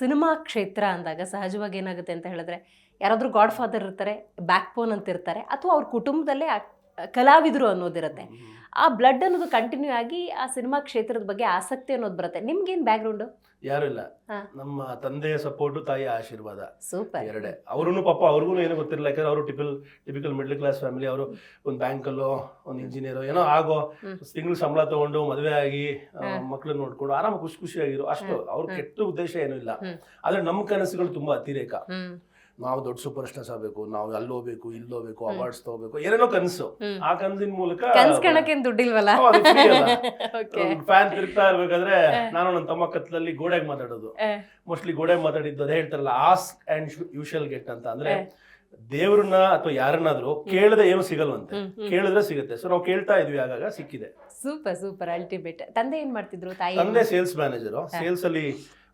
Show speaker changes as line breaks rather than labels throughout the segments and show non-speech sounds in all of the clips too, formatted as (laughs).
Cinema ಕ್ಷೇತ್ರ ಅಂದಾಗ ಸಹಜವಾಗಿ ಏನಾಗುತ್ತೆ ಅಂತ ಹೇಳಿದ್ರೆ ಯಾರಾದರೂ ಗಾಡ್ ಫಾದರ್ ಇರ್ತಾರೆ ಬ್ಯಾಕ್ ಬೋನ್ ಅಂತ ಇರ್ತಾರೆ ಅಥವಾ ಅವ್ರ ಕುಟುಂಬದಲ್ಲೇ ಕಲಾವಿದರು ಅನ್ನೋದಿರುತ್ತೆ. ಆ ಬ್ಲಡ್ ಅನ್ನೋದು ಕಂಟಿನ್ಯೂ ಆಗಿ ಆ ಸಿನಿಮಾ ಕ್ಷೇತ್ರದ ಬಗ್ಗೆ ಆಸಕ್ತಿ ಅನ್ನೋದು ಬರುತ್ತೆ. ನಿಮ್ಗೇನು ಬ್ಯಾಕ್ಗ್ರೌಂಡು
ಯಾರು ಇಲ್ಲ. ನಮ್ಮ ತಂದೆಯ ಸಪೋರ್ಟು ತಾಯಿಯ ಆಶೀರ್ವಾದ.
ಸೂಪರ್.
ಎರಡೇ. ಅವ್ರೂ ಪಾಪ ಅವ್ರಿಗೂ ಏನು ಗೊತ್ತಿರಲಿಲ್ಲ. ಯಾಕಂದ್ರೆ ಅವರು typical typical middle class family ಅವರು ಒಂದು ಬ್ಯಾಂಕಲ್ಲೋ ಒಂದು ಇಂಜಿನಿಯರ್ ಏನೋ ಆಗೋ. ತಿಂಗಳು ಸಂಬಳ ತಗೊಂಡು ಮದುವೆ ಆಗಿ ಮಕ್ಕಳನ್ನ ನೋಡಿಕೊಂಡು ಆರಾಮ ಖುಷಿ ಖುಷಿಯಾಗಿರೋ. ಅಷ್ಟು. ಅವ್ರು ಕೆಟ್ಟ ಉದ್ದೇಶ ಏನೂ ಇಲ್ಲ. ಆದ್ರೆ ನಮ್ಮ ಕನಸುಗಳು ತುಂಬಾ ಅತಿರೇಕ. ನಾವು ದೊಡ್ಡ ಸೂಪರ್ ಸ್ಟಾರ್ಸ್ ಆಗಬೇಕು ನಾವು ಅಲ್ಲಿ ಹೋಗ್ಬೇಕು ಇಲ್ಲಿ ಹೋಗ್ಬೇಕು. ಅವಾರ್ಡ್ಸ್ ತಗೋಬೇಕು ಏನೇನೋ ಕನಸು. ಆ ಕನಸಿನ ಮೂಲಕ
ದುಡ್ಡಿಲ್ವಲ್ಲ?
ಫ್ಯಾನ್ (laughs) ತಿರುಗ್ತಾ ಇರ್ಬೇಕಾದ್ರೆ ನಾನು ನನ್ನ ತಮ್ಮ ಕತ್ಲಲ್ಲಿ ಗೋಡೆಗೆ ಮಾತಾಡೋದು. ಮೋಸ್ಟ್ಲಿ ಗೋಡೆಗೆ ಮಾತಾಡಿದ್ದು ಅದೇ ಹೇಳ್ತಾರಲ್ಲ ಆಸ್ ಅಂಡ್ ಯೂಶಲ್ ಗೆಟ್ ಅಂತ. ಅಂದ್ರೆ. ದೇವ್ರನ್ನ ಅಥವಾ ಯಾರನ್ನಾದ್ರೂ ಕೇಳದೆ ಏನು ಸಿಗಲ್ವಂತೆ. ಕೇಳಿದ್ರೆ ಸಿಗುತ್ತೆ. ಸೊ ನಾವು ಕೇಳ್ತಾ ಇದ್ವಿ ಆಗಾಗ ಸಿಕ್ಕಿದೆ.
ಸೂಪರ್ ಸೂಪರ್ ಅಲ್ಟಿಮೇಟ್ ತಂದೆ ಏನ್ ಮಾಡ್ತಿದ್ರು
ತಂದೆ ಸೇಲ್ಸ್ ಮ್ಯಾನೇಜರು ಸೇಲ್ಸ್ ಅಲ್ಲಿ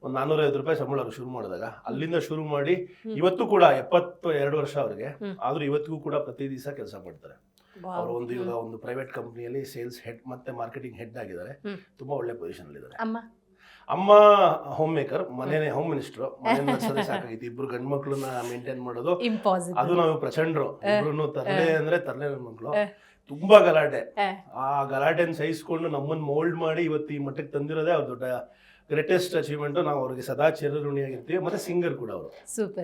ಒಂದು ನಾನ್ನೂರೈವತ್ತು ರೂಪಾಯಿ ಸಂಬಳ ಅವ್ರು ಶುರು ಮಾಡಿದಾಗ. ಅಲ್ಲಿಂದ ಶುರು ಮಾಡಿ ಇವತ್ತು ಕೂಡ ಎಪ್ಪತ್ತು ಎರಡು ವರ್ಷ ಅವ್ರಿಗೆ. ಆದ್ರೂ ಇವತ್ತಿಗೂ ಕೂಡ ಪ್ರತಿ ದಿವಸ ಕೆಲಸ ಮಾಡ್ತಾರೆ. ಅವರು ಒಂದು ಇವಾಗ ಒಂದು ಪ್ರೈವೇಟ್ ಕಂಪ್ನಿಯಲ್ಲಿ ಸೇಲ್ಸ್ ಹೆಡ್ ಮತ್ತೆ ಮಾರ್ಕೆಟಿಂಗ್ ಹೆಡ್ ಆಗಿದ್ದಾರೆ. ತುಂಬಾ ಒಳ್ಳೆ ಪೊಸಿಷನ್ ಅಲ್ಲಿ ಇದ್ದಾರೆ
ಅಮ್ಮ
ಹೋಮ್ ಮೇಕರ್ ಮನೇನೆ ಹೋಮ್ ಮಿನಿಸ್ಟರ್ ಮನೆ (laughs) ನಡೆಸೋದೇ ಸಾಕಾಗಿತ್ತು ಇಬ್ರು ಗಂಡ್ ಮಕ್ಳನ್ನ ಮೇಂಟೈನ್ ಮಾಡೋದು. ಅದು ನಾವು ಪ್ರಚಂಡರು. ಇಬ್ರು ತರಲೆ ಅಂದ್ರೆ ತರಲೆ ನನ್ನ ಮಕ್ಕಳು ತುಂಬಾ ಗಲಾಟೆ. ಆ ಗಲಾಟೆನ ಸಹಿಸ್ಕೊಂಡು ನಮ್ಮನ್ನ ಮೋಲ್ಡ್ ಮಾಡಿ ಇವತ್ತು ಈ ಮಟ್ಟಕ್ಕೆ ತಂದಿರೋದೇ ಅವ್ರ ದೊಡ್ಡ ಗ್ರೇಟೆಸ್ಟ್ ಅಚೀವ್ಮೆಂಟ್ ನಾವು ಅವ್ರಿಗೆ ಸದಾ ಚಿರಋಣಿಯಾಗಿರ್ತೀವಿ ಮತ್ತೆ ಸಿಂಗರ್ ಕೂಡ ಅವರು.
ಸೂಪರ್